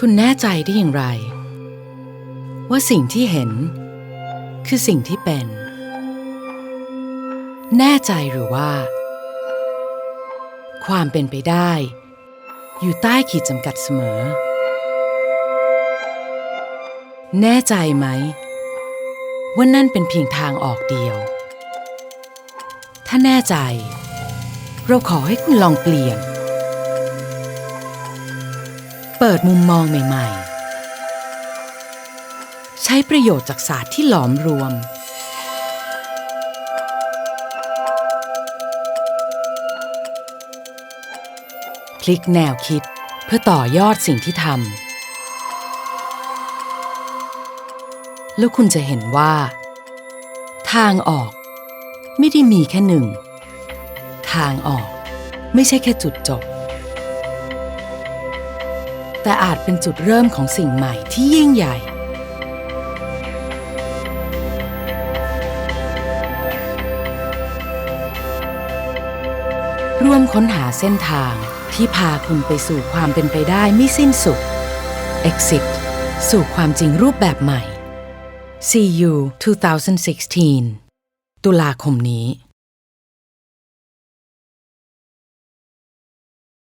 คุณแน่ใจได้อย่างไร ว่าสิ่งที่เห็น คือสิ่งที่เป็น แน่ใจหรือว่า ความเป็นไปได้ อยู่ใต้ขีดจำกัดเสมอ แน่ใจไหม ว่านั่นเป็นเพียงทางออกเดียว ถ้าแน่ใจ เราขอให้คุณลองเปลี่ยน เปิดมุมมองใหม่ ๆ ใช้ประโยชน์จากศาสตร์ที่หลอมรวม พลิกแนวคิดเพื่อต่อยอดสิ่งที่ทำแล้วคุณจะเห็นว่า ทางออก ไม่ได้มีแค่หนึ่ง ทางออกไม่ใช่แค่จุดจบ แต่อาจเป็นจุดเริ่มของสิ่งใหม่ที่ยิ่งใหญ่ ร่วมค้นหาเส้นทางที่พาคุณไปสู่ความเป็นไปได้ไม่สิ้นสุด Exit สู่ความจริงรูปแบบใหม่ CU 2016 ตุลาคมนี้